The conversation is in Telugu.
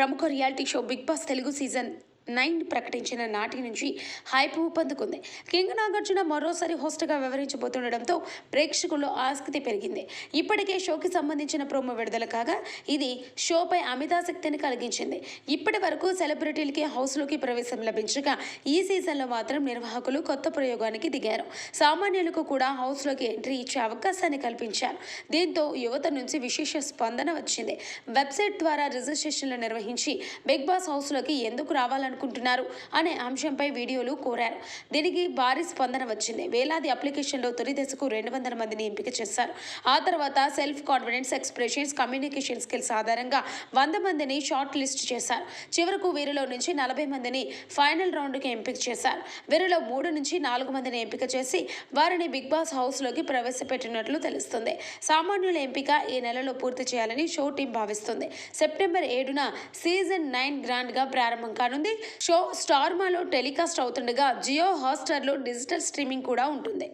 ప్రముఖ reality show Bigg Boss Telugu season. Nine ప్రకటించిన నాటి నుంచి హైప్ ఊపందుకుంది కింగ్ నాగార్జున మరోసారి హోస్ట్గా వ్యవహరించబోతుండడంతో ప్రేక్షకుల్లో ఆసక్తి పెరిగింది. ఇప్పటికే షోకి సంబంధించిన ప్రోమో విడుదల కాగా ఇది షోపై అమితాసక్తిని కలిగించింది. ఇప్పటి వరకు సెలబ్రిటీలకి హౌస్లోకి ప్రవేశం లభించగా ఈ సీజన్లో మాత్రం నిర్వాహకులు కొత్త ప్రయోగానికి దిగారు. సామాన్యులకు కూడా హౌస్లోకి ఎంట్రీ ఇచ్చే అవకాశాన్ని కల్పించారు. దీంతో యువత నుంచి విశేష స్పందన వచ్చింది. వెబ్సైట్ ద్వారా రిజిస్ట్రేషన్లు నిర్వహించి బిగ్ బాస్ హౌస్లోకి ఎందుకు రావాలని అనుకుంటున్నారు అనే అంశంపై వీడియోలు కోరారు. దీనికి భారీ స్పందన వచ్చింది. వేలాది అప్లికేషన్లో తొలి దశకు రెండు వందల మందిని ఎంపిక చేశారు. ఆ తర్వాత self confidence expressions communication skills ఆధారంగా వంద మందిని షార్ట్ లిస్ట్ చేశారు. చివరకు వీరిలో నుంచి నలభై మందిని ఫైనల్ రౌండ్కి ఎంపిక చేశారు. వీరిలో మూడు నుంచి నాలుగు మందిని ఎంపిక చేసి వారిని బిగ్ బాస్ హౌస్లోకి ప్రవేశపెట్టినట్లు తెలుస్తుంది. సామాన్యుల ఎంపిక ఈ నెలలో పూర్తి చేయాలని షో టీం భావిస్తుంది. సెప్టెంబర్ ఏడున సీజన్ నైన్ గ్రాండ్గా ప్రారంభం కానుంది. షో స్టార్మాలో టెలికాస్ట్ అవుతుండగా జియో హాట్స్టార్లో డిజిటల్ స్ట్రీమింగ్ కూడా ఉంటుంది.